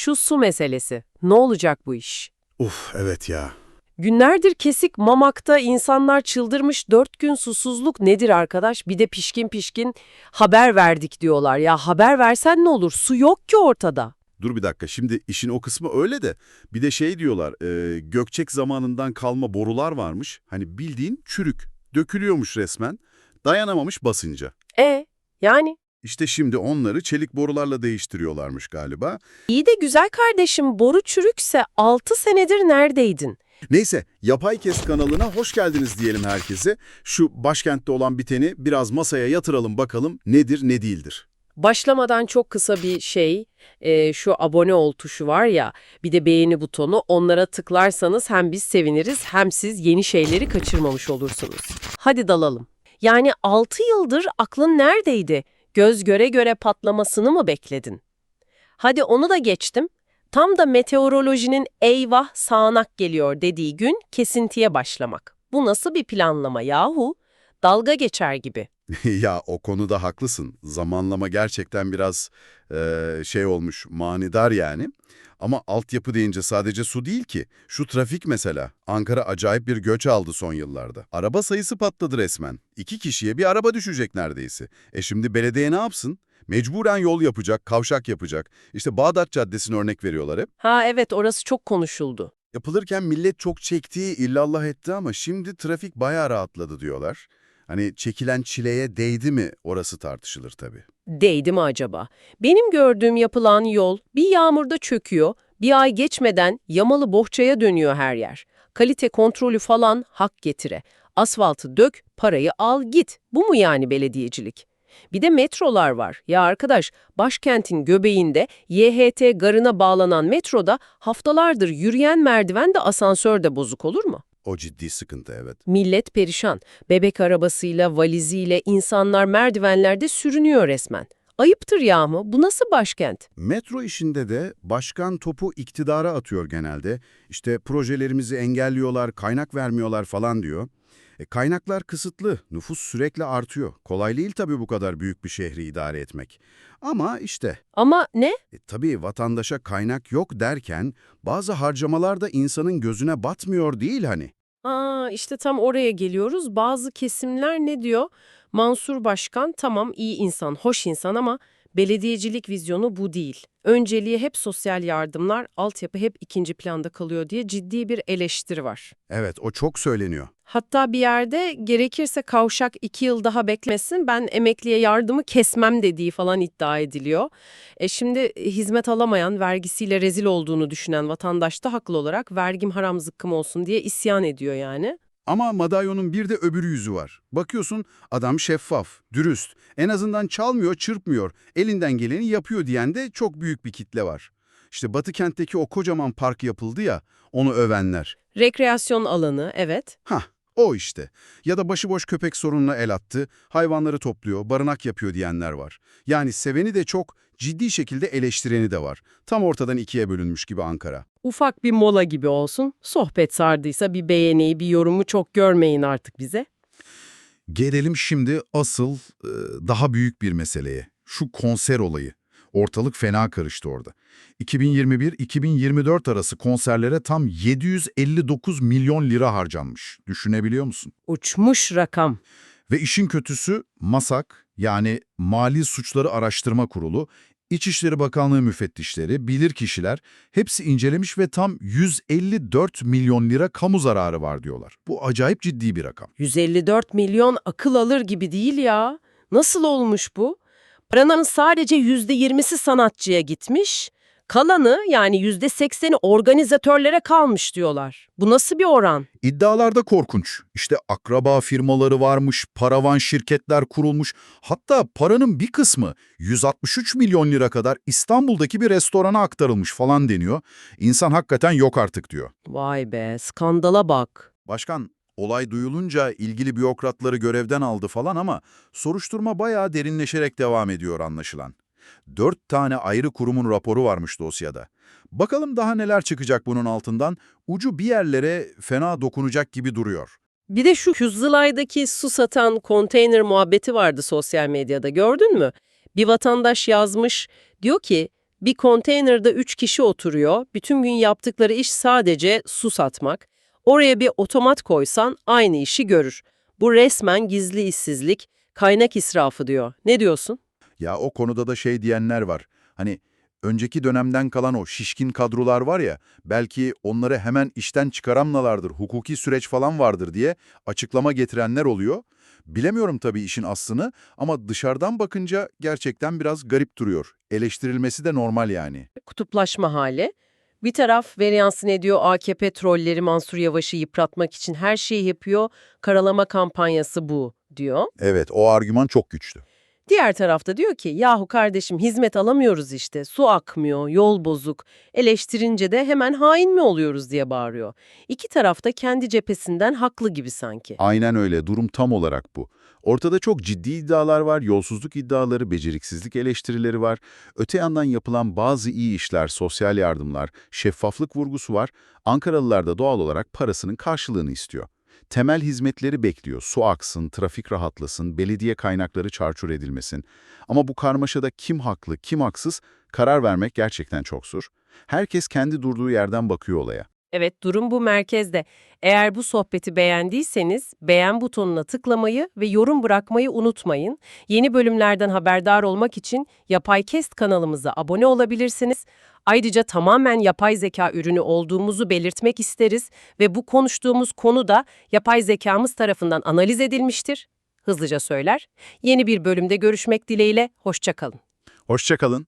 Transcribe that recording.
Şu su meselesi. Ne olacak bu iş? Uf evet ya. Günlerdir kesik Mamak'ta insanlar çıldırmış dört gün susuzluk nedir arkadaş? Bir de pişkin pişkin haber verdik diyorlar. Ya haber versen ne olur? Su yok ki ortada. Dur bir dakika şimdi işin o kısmı öyle de bir de şey diyorlar e, Gökçek zamanından kalma borular varmış. Hani bildiğin çürük dökülüyormuş resmen dayanamamış basınca. E yani? İşte şimdi onları çelik borularla değiştiriyorlarmış galiba. İyi de güzel kardeşim boru çürükse 6 senedir neredeydin? Neyse Yapay Kes kanalına hoş geldiniz diyelim herkese. Şu başkentte olan biteni biraz masaya yatıralım bakalım nedir ne değildir. Başlamadan çok kısa bir şey, e, şu abone ol tuşu var ya, bir de beğeni butonu, onlara tıklarsanız hem biz seviniriz hem siz yeni şeyleri kaçırmamış olursunuz. Hadi dalalım. Yani 6 yıldır aklın neredeydi? Göz göre göre patlamasını mı bekledin? Hadi onu da geçtim. Tam da meteorolojinin eyvah sağanak geliyor dediği gün kesintiye başlamak. Bu nasıl bir planlama yahu? Dalga geçer gibi. ya o konuda haklısın. Zamanlama gerçekten biraz eee, şey olmuş, manidar yani. Ama altyapı deyince sadece su değil ki. Şu trafik mesela. Ankara acayip bir göç aldı son yıllarda. Araba sayısı patladı resmen. İki kişiye bir araba düşecek neredeyse. E şimdi belediye ne yapsın? Mecburen yol yapacak, kavşak yapacak. İşte Bağdat Caddesi'ni örnek veriyorlar hep. Ha evet orası çok konuşuldu. Yapılırken millet çok çektiği illallah etti ama şimdi trafik bayağı rahatladı diyorlar. Hani çekilen çileye değdi mi orası tartışılır tabii. Değdi mi acaba? Benim gördüğüm yapılan yol bir yağmurda çöküyor, bir ay geçmeden yamalı bohçaya dönüyor her yer. Kalite kontrolü falan hak getire. Asfaltı dök, parayı al git. Bu mu yani belediyecilik? Bir de metrolar var. Ya arkadaş, başkentin göbeğinde YHT garına bağlanan metroda haftalardır yürüyen merdiven de asansör de bozuk olur mu? O ciddi sıkıntı evet. Millet perişan. Bebek arabasıyla, valiziyle insanlar merdivenlerde sürünüyor resmen. Ayıptır yahu. Bu nasıl başkent? Metro işinde de başkan topu iktidara atıyor genelde. İşte projelerimizi engelliyorlar, kaynak vermiyorlar falan diyor. E, kaynaklar kısıtlı, nüfus sürekli artıyor. Kolay değil tabii bu kadar büyük bir şehri idare etmek. Ama işte Ama ne? e, tabii vatandaşa kaynak yok derken bazı harcamalar da insanın gözüne batmıyor değil hani. Aa işte tam oraya geliyoruz. Bazı kesimler ne diyor? Mansur Başkan tamam iyi insan, hoş insan ama belediyecilik vizyonu bu değil. Önceliği hep sosyal yardımlar, altyapı hep ikinci planda kalıyor diye ciddi bir eleştiri var. Evet o çok söyleniyor. Hatta bir yerde gerekirse kavşak iki yıl daha beklemesin ben emekliye yardımı kesmem dediği falan iddia ediliyor. E şimdi hizmet alamayan, vergisiyle rezil olduğunu düşünen vatandaş da haklı olarak vergim haram zıkkım olsun diye isyan ediyor yani. Ama madalyonun bir de öbürü yüzü var. Bakıyorsun adam şeffaf, dürüst, en azından çalmıyor, çırpmıyor, elinden geleni yapıyor diyen de çok büyük bir kitle var. İşte Batı kentteki o kocaman park yapıldı ya, onu övenler. Rekreasyon alanı evet. Hah, o işte. Ya da başıboş köpek sorununa el attı, hayvanları topluyor, barınak yapıyor diyenler var. Yani seveni de çok, ciddi şekilde eleştireni de var. Tam ortadan ikiye bölünmüş gibi Ankara. Ufak bir mola gibi olsun. Sohbet sardıysa bir beğeniyi, bir yorumu çok görmeyin artık bize. Gelelim şimdi asıl e, daha büyük bir meseleye. Şu konser olayı. Ortalık fena karıştı orada. 2021-2024 arası konserlere tam 759 milyon lira harcanmış. Düşünebiliyor musun? Uçmuş rakam. Ve işin kötüsü MASAK yani Mali Suçları Araştırma Kurulu, İçişleri Bakanlığı müfettişleri, bilirkişiler hepsi incelemiş ve tam 154 milyon lira kamu zararı var diyorlar. Bu acayip ciddi bir rakam. 154 milyon akıl alır gibi değil ya. Nasıl olmuş bu? Paranın sadece %20'si sanatçıya gitmiş, kalanı yani %80'i organizatörlere kalmış diyorlar. Bu nasıl bir oran? İddialar da korkunç. İşte akraba firmaları varmış, paravan şirketler kurulmuş. Hatta paranın bir kısmı 163 milyon lira kadar İstanbul'daki bir restorana aktarılmış falan deniyor. İnsan hakikaten yok artık diyor. Vay be, skandala bak. Başkan, olay duyulunca ilgili bürokratları görevden aldı falan ama soruşturma bayağı derinleşerek devam ediyor anlaşılan. Dört tane ayrı kurumun raporu varmış dosyada. Bakalım daha neler çıkacak bunun altından, ucu bir yerlere fena dokunacak gibi duruyor. Bir de şu Kızılay'daki su satan konteyner muhabbeti vardı sosyal medyada gördün mü? Bir vatandaş yazmış, diyor ki Bir konteynerde 3 kişi oturuyor. Bütün gün yaptıkları iş sadece su satmak. Oraya bir otomat koysan aynı işi görür. Bu resmen gizli işsizlik, kaynak israfı diyor. Ne diyorsun? Ya o konuda da şey diyenler var. Hani önceki dönemden kalan o şişkin kadrolar var ya, belki onları hemen işten çıkaramlalardır, hukuki süreç falan vardır diye açıklama getirenler oluyor. Bilemiyorum tabii işin aslını ama dışarıdan bakınca gerçekten biraz garip duruyor. Eleştirilmesi de normal yani. Kutuplaşma hali. Bir taraf Veryans'ın ediyor AKP trolleri Mansur Yavaş'ı yıpratmak için her şeyi yapıyor. Karalama kampanyası bu diyor. Evet, o argüman çok güçlü. Diğer tarafta diyor ki yahu kardeşim hizmet alamıyoruz işte, su akmıyor, yol bozuk, eleştirince de hemen hain mi oluyoruz diye bağırıyor. İki tarafta kendi cephesinden haklı gibi sanki. Aynen öyle, durum tam olarak bu. Ortada çok ciddi iddialar var, yolsuzluk iddiaları, beceriksizlik eleştirileri var. Öte yandan yapılan bazı iyi işler, sosyal yardımlar, şeffaflık vurgusu var. Ankaralılar da doğal olarak parasının karşılığını istiyor. Temel hizmetleri bekliyor. Su aksın, trafik rahatlasın, belediye kaynakları çarçur edilmesin. Ama bu karmaşada kim haklı, kim haksız karar vermek gerçekten çok zor. Herkes kendi durduğu yerden bakıyor olaya. Evet, durum bu merkezde. Eğer bu sohbeti beğendiyseniz beğen butonuna tıklamayı ve yorum bırakmayı unutmayın. Yeni bölümlerden haberdar olmak için Yapay Kest kanalımıza abone olabilirsiniz. Ayrıca tamamen yapay zeka ürünü olduğumuzu belirtmek isteriz ve bu konuştuğumuz konu da yapay zekamız tarafından analiz edilmiştir. Hızlıca söyler. Yeni bir bölümde görüşmek dileğiyle, hoşçakalın. Hoşçakalın.